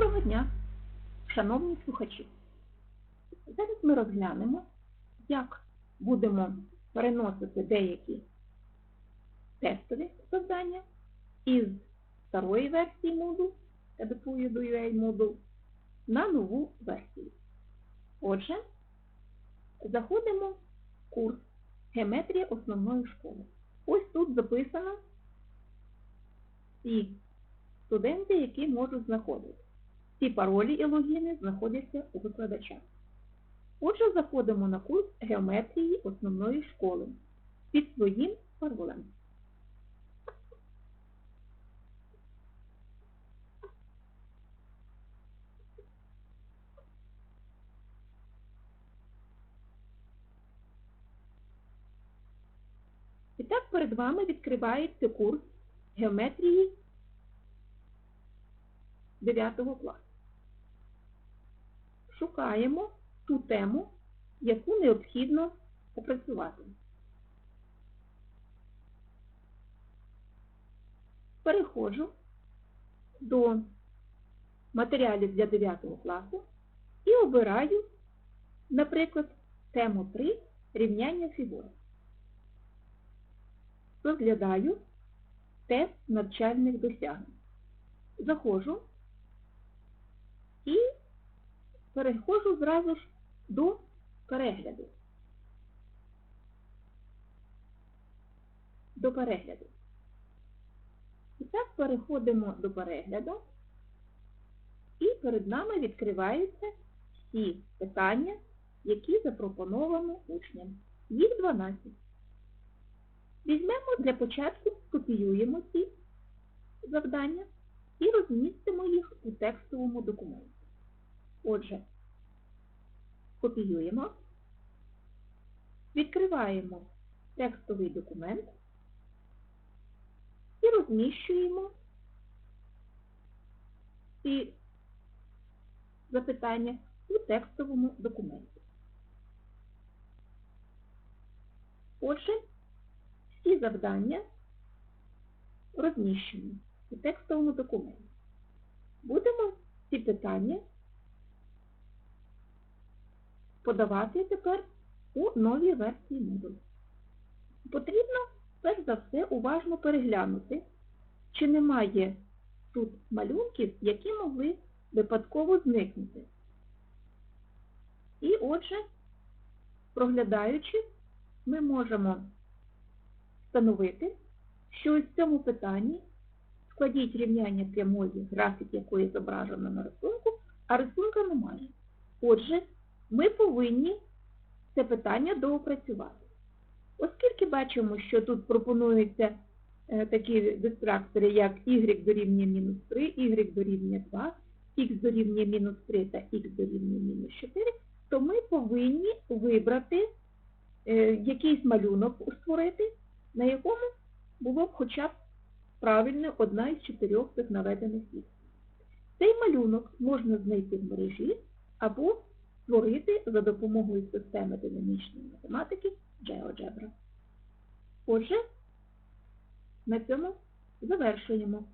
Доброго дня, шановні слухачі. Зараз ми розглянемо, як будемо переносити деякі тестові завдання із старої версії Moodle, EduPuyo UA Moodle, на нову версію. Отже, заходимо в курс Геометрія основної школи. Ось тут записано всі студенти, які можуть знаходити. Ці паролі і логіни знаходяться у викладача. Отже, заходимо на курс геометрії основної школи під своїм паролем. І так перед вами відкривається курс геометрії 9 класу. Шукаємо ту тему, яку необхідно опрацювати. Переходжу до матеріалів для 9 класу і обираю, наприклад, тему 3 рівняння фігур. Розглядаю тест навчальних досягнень. Заходжу і переходжу зразу ж до перегляду. До перегляду. І так переходимо до перегляду, і перед нами відкриваються всі питання, які запропоновані учням. Їх 12. Візьмемо для початку, скопіюємо ці завдання і розмістимо їх у текстовому документі. Отже, копіюємо, відкриваємо текстовий документ і розміщуємо ці запитання у текстовому документі. Отже, всі завдання розміщені у текстовому документі. Будемо ці питання подавати тепер у новій версії Moodle. Потрібно, перш за все, уважно переглянути, чи немає тут малюнків, які могли випадково зникнути. І отже, проглядаючи, ми можемо встановити, що в цьому питанні складіть рівняння прямої, графік якої зображено на рисунку, а рисунка немає. Отже, ми повинні це питання доопрацювати. Оскільки бачимо, що тут пропонуються е, такі дистрактори, як y дорівнює мінус 3, y дорівнює 2, x дорівнює мінус 3 та x дорівнює мінус 4, то ми повинні вибрати е, якийсь малюнок створити, на якому було б хоча б правильно одна із чотирьох цих наведених вікон. Цей малюнок можна знайти в мережі або створити за допомогою системи динамічної математики GeoGebra. Отже, на цьому завершуємо.